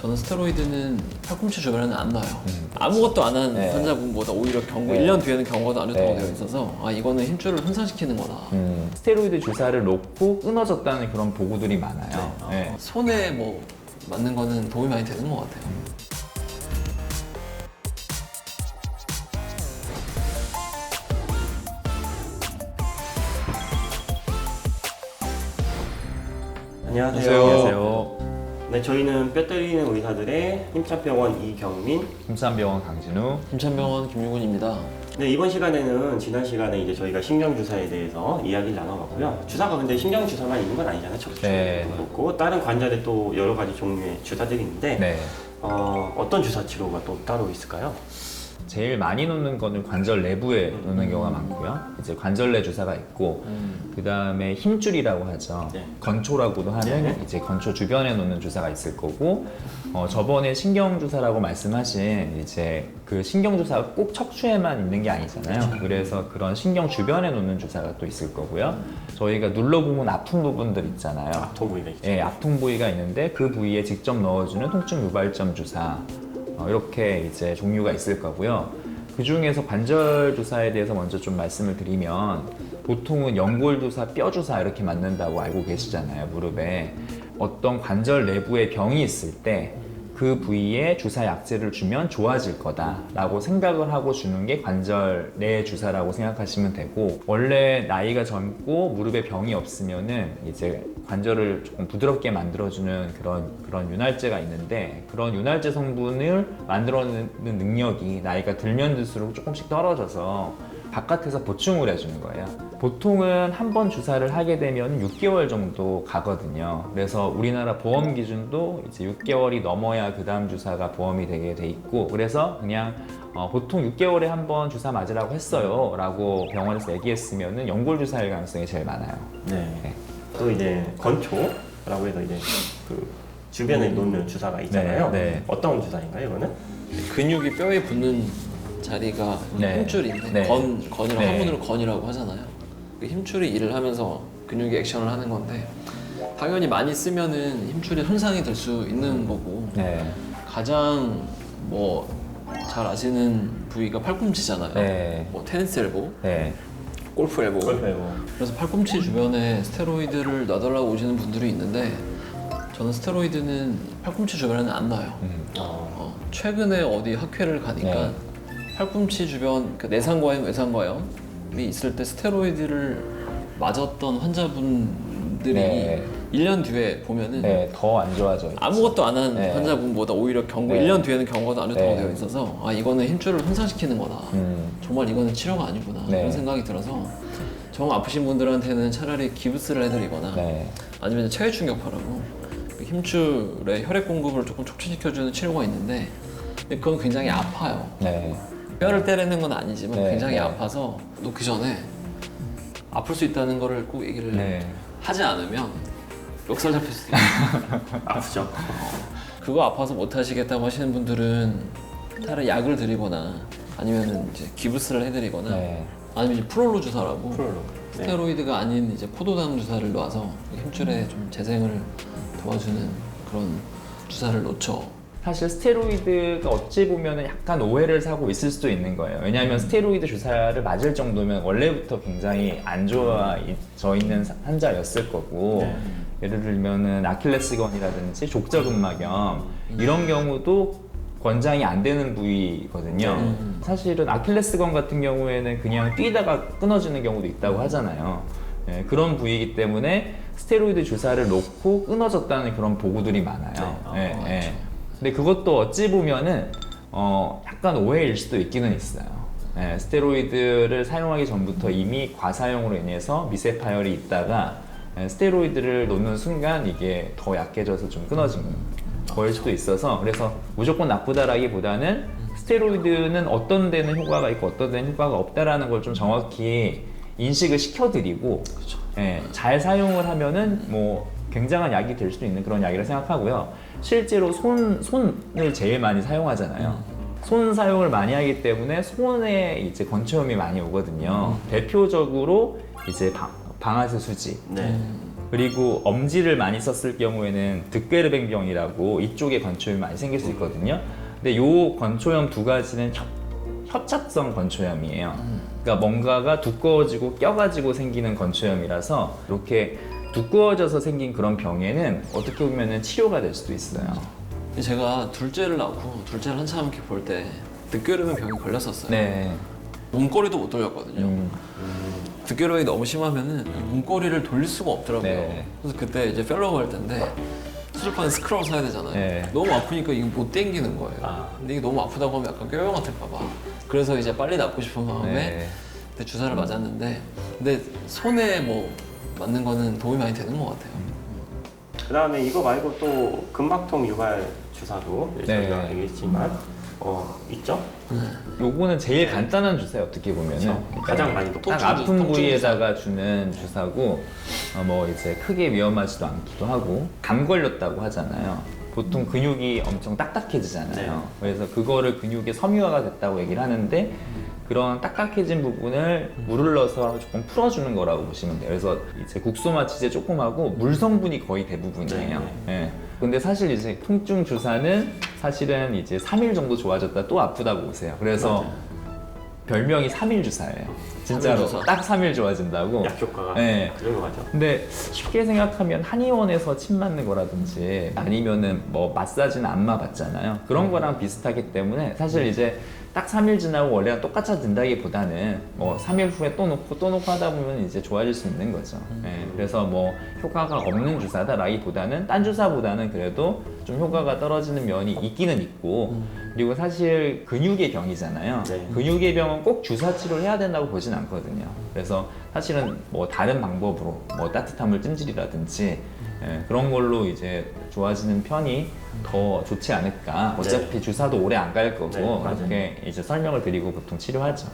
저는 스테로이드는 팔꿈치 주변에는 안 놔요. 아무것도 안 한 네. 환자분보다 오히려 경고 네. 1년 뒤에는 경과가 더안 좋다고 네. 되어 있어서 아 이거는 힘줄을 손상시키는 거다. 음, 스테로이드 주사를 놓고 끊어졌다는 그런 보고들이 많아요. 네. 손에 뭐 맞는 거는 도움이 많이 되는 것 같아요. 안녕하세요. 안녕하세요. 네, 저희는 뼈 때리는 의사들의 힘찬 병원 이경민. 김산병원 강진우. 김천병원 김유근입니다. 네, 이번 시간에는 지난 시간에 이제 저희가 신경 주사에 대해서 이야기를 나눠봤고요. 주사가 근데 신경 주사만 있는 건 아니잖아요. 척추도 네. 그렇고 다른 관절에 또 여러 가지 종류의 주사들이 있는데 네. 어, 어떤 주사 치료가 또 따로 있을까요? 제일 많이 놓는 거는 관절 내부에 놓는 경우가 많고요. 이제 관절 내 주사가 있고, 그 다음에 힘줄이라고 하죠. 네. 건초라고도 하는 네. 이제 건초 주변에 놓는 주사가 있을 거고, 어, 저번에 신경 주사라고 말씀하신 이제 그 신경 주사가 꼭 척추에만 있는 게 아니잖아요. 그래서 그런 신경 주변에 놓는 주사가 또 있을 거고요. 저희가 눌러보면 아픈 부분들 있잖아요. 아토 부위가 있죠. 예, 아픈 부위가 있는데 그 부위에 직접 넣어주는 통증 유발점 주사 어, 이렇게 이제 종류가 있을 거고요. 그 중에서 관절 주사에 대해서 먼저 좀 말씀을 드리면 보통은 연골 주사, 뼈 주사 이렇게 맞는다고 알고 계시잖아요 무릎에 어떤 관절 내부에 병이 있을 때 그 부위에 주사 약제를 주면 좋아질 거다라고 생각을 하고 주는 게 관절 내 주사라고 생각하시면 되고 원래 나이가 젊고 무릎에 병이 없으면은 이제 관절을 조금 부드럽게 만들어주는 그런 그런 윤활제가 있는데 그런 윤활제 성분을 만들어내는 능력이 나이가 들면 들수록 조금씩 떨어져서 바깥에서 보충을 해주는 거예요. 보통은 한 번 주사를 하게 되면 6개월 정도 가거든요. 그래서 우리나라 보험 기준도 이제 6개월이 넘어야 그 다음 주사가 보험이 되게 돼 있고, 그래서 그냥 어, 보통 6개월에 한 번 주사 맞으라고 했어요. 라고 병원에서 얘기했으면 연골 주사일 가능성이 제일 많아요. 네. 네. 또 이제 건초라고 해서 이제 그 주변에 놓는 주사가 있잖아요. 네, 네. 어떤 주사인가요, 이거는? 근육이 뼈에 붙는 자리가 네. 힘줄인데 네. 건 건이라고 네. 한문으로 건이라고 하잖아요. 그 힘줄이 일을 하면서 근육이 액션을 하는 건데 당연히 많이 쓰면은 힘줄이 손상이 될 수 있는 거고 네. 가장 뭐 잘 아시는 부위가 팔꿈치잖아요. 네. 뭐 테니스 엘보, 네. 골프 엘보. 그래서 팔꿈치 주변에 스테로이드를 놔달라고 오시는 분들이 있는데 저는 스테로이드는 팔꿈치 주변에는 안 놔요. 음. 어, 어, 최근에 어디 학회를 가니까 네. 팔꿈치 주변 그 내상과염, 외상과염이 있을 때 스테로이드를 맞았던 환자분들이 네. 1년 뒤에 보면은 네. 더 안 좋아져. 있죠. 아무것도 안 한 네. 환자분보다 오히려 경고 네. 1년 뒤에는 경과가 안 좋다고 네. 되어 있어서 아 이거는 힘줄을 손상시키는 거다. 음. 정말 이거는 치료가 아니구나 네. 이런 생각이 들어서 정 아프신 분들한테는 차라리 기부스를 해드리거나 네. 아니면 체외 충격파라고 그 힘줄의 혈액 공급을 조금 촉진시켜주는 치료가 있는데 근데 그건 굉장히 아파요. 네. 뼈를 때리는 건 아니지만 네, 굉장히 네. 아파서 놓기 전에 아플 수 있다는 거를 꼭 얘기를 네. 하지 않으면 멱살 잡힐 수도 있어요. 아프죠? 그거 아파서 못 하시겠다고 하시는 분들은 차라리 약을 드리거나 아니면 이제 기부스를 해드리거나 네. 아니면 이제 프롤로 주사라고 프롤로. 네. 스테로이드가 아닌 이제 포도당 주사를 놔서 힘줄에 좀 재생을 도와주는 그런 주사를 놓죠. 사실 스테로이드가 어찌 보면 약간 오해를 사고 있을 수도 있는 거예요. 왜냐하면 스테로이드 주사를 맞을 정도면 원래부터 굉장히 안 좋아져 있는 환자였을 거고 네. 예를 들면은 아킬레스건이라든지 족저근막염 이런 경우도 권장이 안 되는 부위거든요. 음. 사실은 아킬레스건 같은 경우에는 그냥 뛰다가 끊어지는 경우도 있다고 하잖아요. 예, 그런 부위이기 때문에 스테로이드 주사를 놓고 끊어졌다는 그런 보고들이 많아요. 네. 예, 어, 예. 근데 그것도 어찌 보면은 어, 약간 오해일 수도 있기는 있어요. 예, 스테로이드를 사용하기 전부터 이미 과사용으로 인해서 미세 파열이 있다가 예, 스테로이드를 놓는 순간 이게 더 약해져서 좀 끊어진 거일 수도 있어서 그래서 무조건 나쁘다라기보다는 스테로이드는 어떤 데는 효과가 있고 어떤 데는 효과가 없다라는 걸 좀 정확히 인식을 시켜드리고 예, 잘 사용을 하면은 뭐 굉장한 약이 될 수도 있는 그런 약이라 생각하고요. 실제로 손 손을 제일 많이 사용하잖아요. 손 사용을 많이 하기 때문에 손에 이제 건초염이 많이 오거든요. 대표적으로 이제 방, 방아쇠 수지, 네. 그리고 엄지를 많이 썼을 경우에는 득베르뱅병이라고 이쪽에 건초염이 많이 생길 수 있거든요. 근데 요 건초염 두 가지는 협, 협착성 건초염이에요. 그러니까 뭔가가 두꺼워지고 껴가지고 생기는 건초염이라서 이렇게 두꺼워져서 생긴 그런 병에는 어떻게 보면 치료가 될 수도 있어요. 제가 둘째를 낳고 둘째를 한참 이렇게 볼때 늑결음의 병이 걸렸었어요. 네. 몸꼬리도 못 돌렸거든요. 음, 득결음이 너무 심하면은 몸꼬리를 돌릴 수가 없더라고요. 네. 그래서 그때 이제 펠로우 할 텐데 수술판에 스크럽 사야 되잖아요. 네. 너무 아프니까 이거 못 당기는 거예요. 아. 근데 이게 너무 아프다고 하면 약간 뼈형 같을까 봐. 그래서 이제 빨리 낫고 싶은 마음에 네. 주사를 맞았는데 근데 손에 뭐 맞는 거는 도움이 많이 되는 것 같아요. 그 다음에 이거 말고 또 근막통 유발 주사도 네. 저희가 알겠지만 어 있죠? 요거는 제일 간단한 주사예요 어떻게 보면은 그렇죠. 가장 많이 또딱 통증 아픈 통증 부위에다가 주는 주사고 어, 뭐 이제 크게 위험하지도 않기도 하고 감 걸렸다고 하잖아요. 보통 근육이 엄청 딱딱해지잖아요. 네. 그래서 그거를 근육의 섬유화가 됐다고 얘기를 하는데 그런 딱딱해진 부분을 물을 넣어서 조금 풀어주는 거라고 보시면 돼요. 그래서 이제 국소마취제 조금 하고 물 성분이 거의 대부분이에요. 예. 근데 사실 이제 통증 주사는 사실은 이제 3일 정도 좋아졌다 또 아프다고 보세요. 그래서 별명이 3일 주사예요. 진짜로 주사. 딱 3일 좋아진다고. 약 효과가 네. 그 정도 가죠. 근데 쉽게 생각하면 한의원에서 침 맞는 거라든지 아니면은 뭐 마사지는 안마 받잖아요. 그런 거랑 비슷하기 때문에 사실 이제 딱 3일 지나고 원래랑 똑같아진다기보다는 뭐 3일 후에 또 놓고 또 놓고 하다 보면 이제 좋아질 수 있는 거죠. 예, 그래서 뭐 효과가 없는 주사다라기보다는 딴 주사보다는 그래도 좀 효과가 떨어지는 면이 있기는 있고 그리고 사실 근육의 병이잖아요. 네. 근육의 병은 꼭 주사 치료를 해야 된다고 보진 않거든요. 그래서 사실은 뭐 다른 방법으로 뭐 따뜻한 물 찜질이라든지 예, 그런 걸로 이제 좋아지는 편이 더 좋지 않을까. 어차피 주사도 오래 안 갈 거고 네, 맞아요. 그렇게 이제 설명을 드리고 보통 치료하죠.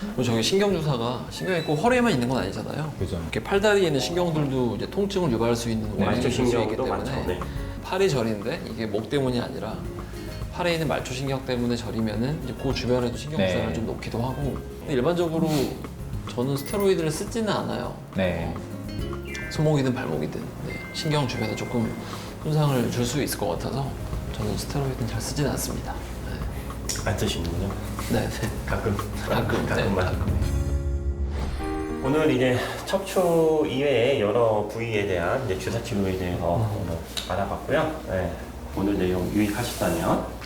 그리고 저기 신경 주사가 신경이 꼭 허리에만 있는 건 아니잖아요. 그죠. 이렇게 팔다리에 있는 신경들도 이제 통증을 유발할 수 있는 네, 원인이 될수 있기 때문에. 네. 팔이 저린데 이게 목 때문이 아니라 팔에 있는 말초 신경 때문에 저리면은 이제 그 주변에도 신경 네. 주사를 좀 놓기도 하고 근데 일반적으로 저는 스테로이드를 쓰지는 않아요. 네. 손목이든 발목이든 네, 신경 주변에 조금 손상을 줄 수 있을 것 같아서 저는 스테로이드는 잘 쓰지는 않습니다. 안 쓰시는군요. 네, 네. 네. 가끔 가끔, 네, 가끔만. 가끔. 오늘 이제 척추 이외의 여러 부위에 대한 이제 주사 치료에 대해서 오늘 알아봤고요. 네. 오늘 내용 유익하셨다면